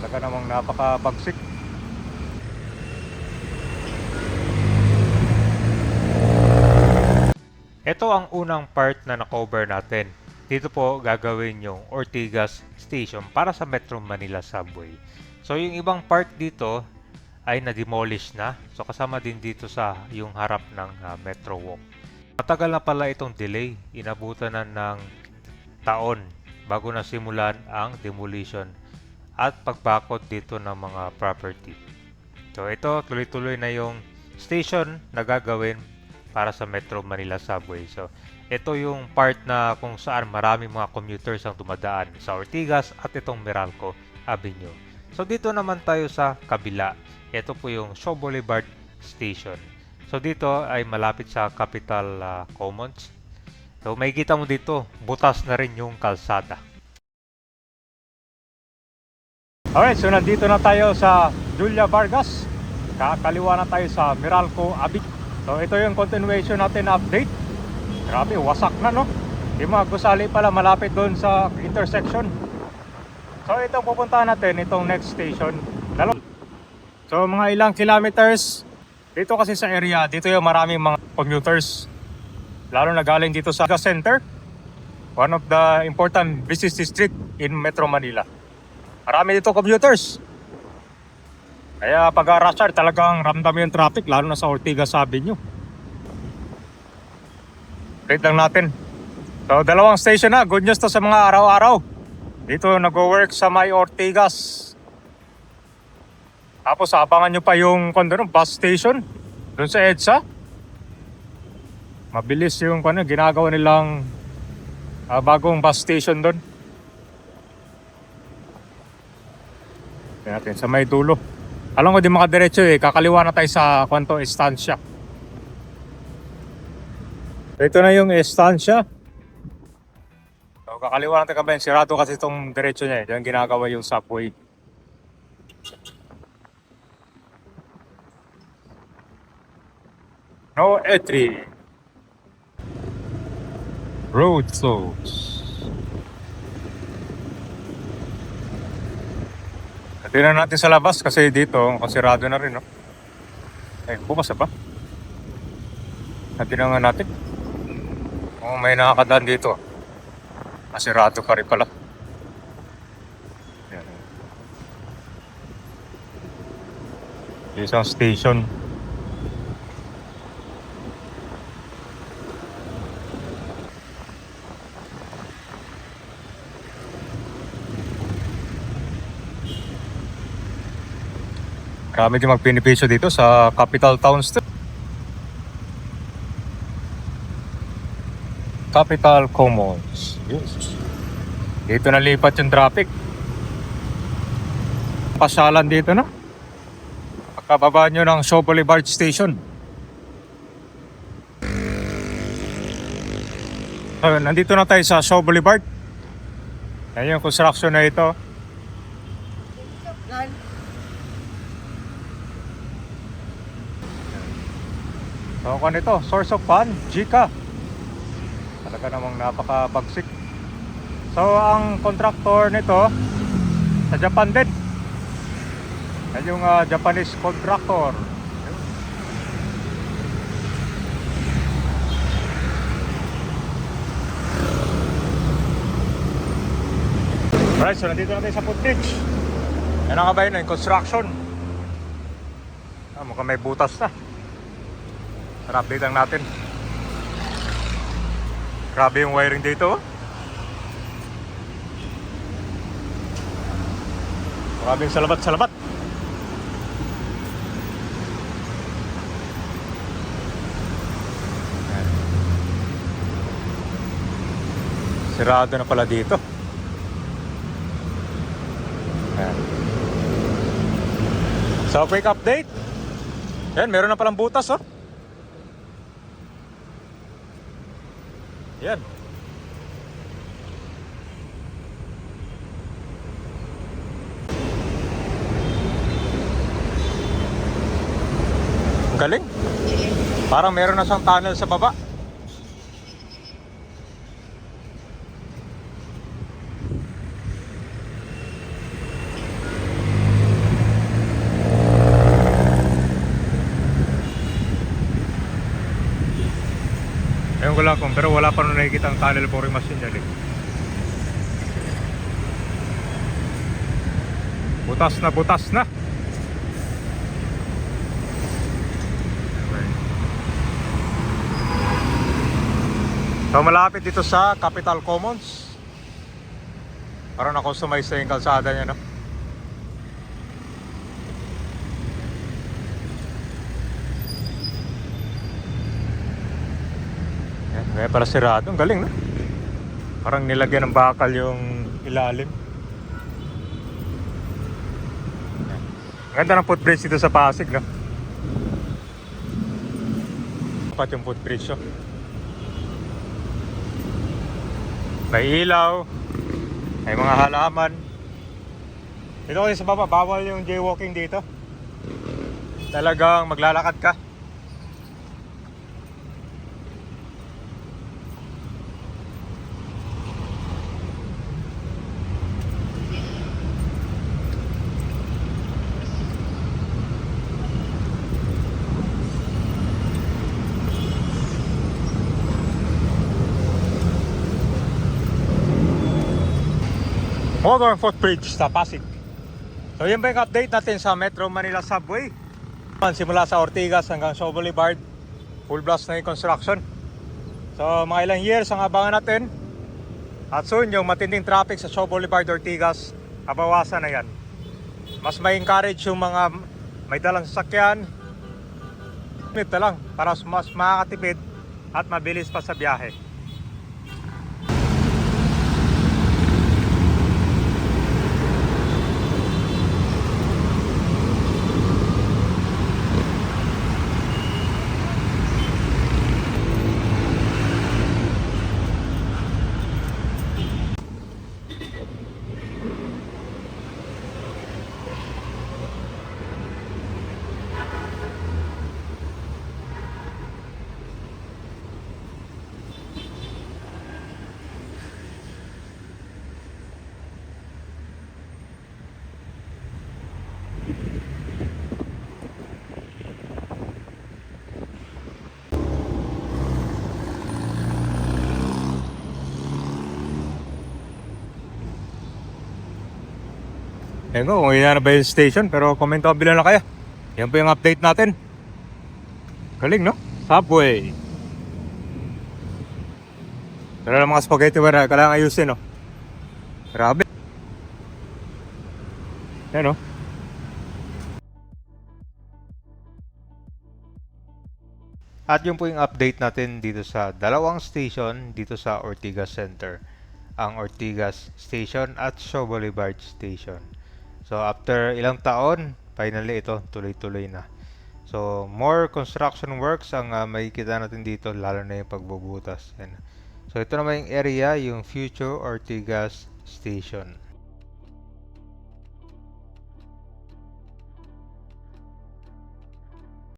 Talaga namang napakabagsik. Ito ang unang part na na-cover natin. Dito po gagawin yung Ortigas Station para sa Metro Manila Subway. So yung ibang part dito ay na-demolish na. So kasama din dito sa yung harap ng ah, Metro Walk. Matagal na pala itong delay. Inabutan na ng taon bago na simulan ang demolition at pagbakod dito ng mga property. So ito tuloy-tuloy na yung station na gagawin para sa Metro Manila Subway. So ito yung part na kung saan maraming mga commuters ang dumadaan sa Ortigas at itong Meralco Avenue. So dito naman tayo sa kabila. Ito po yung Shaw Boulevard Station. So dito ay malapit sa Capital ah, Commons. So makikita mo dito, butas na rin yung kalsada. Alright, so nandito na tayo sa Julia Vargas. Kakaliwa na tayo sa Meralco Avenue. So ito yung continuation natin na update. Grabe, wasak na no. Yung mga gusali pala malapit doon sa intersection. So itong pupuntahan natin, itong next station. Dalaw- so mga ilang kilometers dito kasi sa area, dito yung maraming mga commuters. Lalo na galing dito sa center. One of the important business district in Metro Manila. Marami dito commuters. Kaya pag rush hour talagang ramdam yung traffic lalo na sa Ortigas Avenue. Wait lang natin. So dalawang station na. Good news to sa mga araw-araw. Dito nag-work sa may Ortigas. Tapos abangan nyo pa yung kondo ng bus station doon sa EDSA. Mabilis yung ano, ginagawa nilang ah, bagong bus station doon. Tingnan natin sa may dulo. Alam ko di makadiretso eh, kakaliwa na tayo sa kwanto estansya. Ito na yung estansya. So, kakaliwa natin kami, sirado kasi itong diretso niya eh. Diyan ginagawa yung subway. No entry. Road closed. Tingnan natin sa labas kasi dito, kasirado na rin, no? Eh, bukas na ba? Tingnan nga natin. Oh, may nakakadaan dito. Kasirado ka rin pala. Yan. Isang station. Marami din magpinipisyo dito sa capital towns to. Capital Commons. Yes. Dito nalipat yung traffic. Pasyalan dito na. Pagkababa nyo ng Shaw Boulevard Station. So, nandito na tayo sa Shaw Boulevard. Yan yung construction na ito. So kung ito, source of fun, Gika. Talaga namang napakabagsik. So ang contractor nito sa Japan din. Yan yung ah, Japanese contractor. Alright, so nandito na tayo sa footage. Yan ang kabayan yung construction. Ah, mukhang may butas na. Tara, update lang natin. Grabe yung wiring dito. oh. Maraming salamat salamat. Ayan. Sirado na pala dito. Ayan. So, quick update. Yan, meron na palang butas, oh. Yan. Ang Galing. Parang meron na siyang tunnel sa baba. Magulakong pero wala pa nung nakikita ang tunnel boring machine yan eh. Butas na butas na. So malapit dito sa Capital Commons. Parang na-customize na yung kalsada niya no. Kaya pala sirado. Ang galing, no? Parang nilagyan ng bakal yung ilalim. Ganda ng footbridge dito sa Pasig, no? Dapat yung footbridge, oh. May ilaw. May mga halaman. Dito kasi sa baba, bawal yung jaywalking dito. Talagang maglalakad ka. Motor footbridge sa Pasig. So yun ba yung update natin sa Metro Manila Subway? Simula sa Ortigas hanggang Shaw Boulevard, full blast na yung construction. So mga ilang years ang abangan natin. At soon yung matinding traffic sa Shaw Boulevard, Ortigas, kabawasan na yan. Mas may encourage yung mga may dalang sasakyan. Ito lang para mas makakatipid at mabilis pa sa biyahe. Yan ko, kung na ba yung station, pero comment down below na kayo. Yan po yung update natin. Galing, no? Subway. Pero lang mga spaghetti wala, kailangan ayusin, no? Grabe. Yan, no? At yun po yung update natin dito sa dalawang station dito sa Ortigas Center. Ang Ortigas Station at Shaw Boulevard Station. So after ilang taon, finally ito tuloy-tuloy na. So more construction works ang uh, makikita natin dito lalo na yung pagbubutas. Yan. So ito naman yung area, yung future Ortigas Station.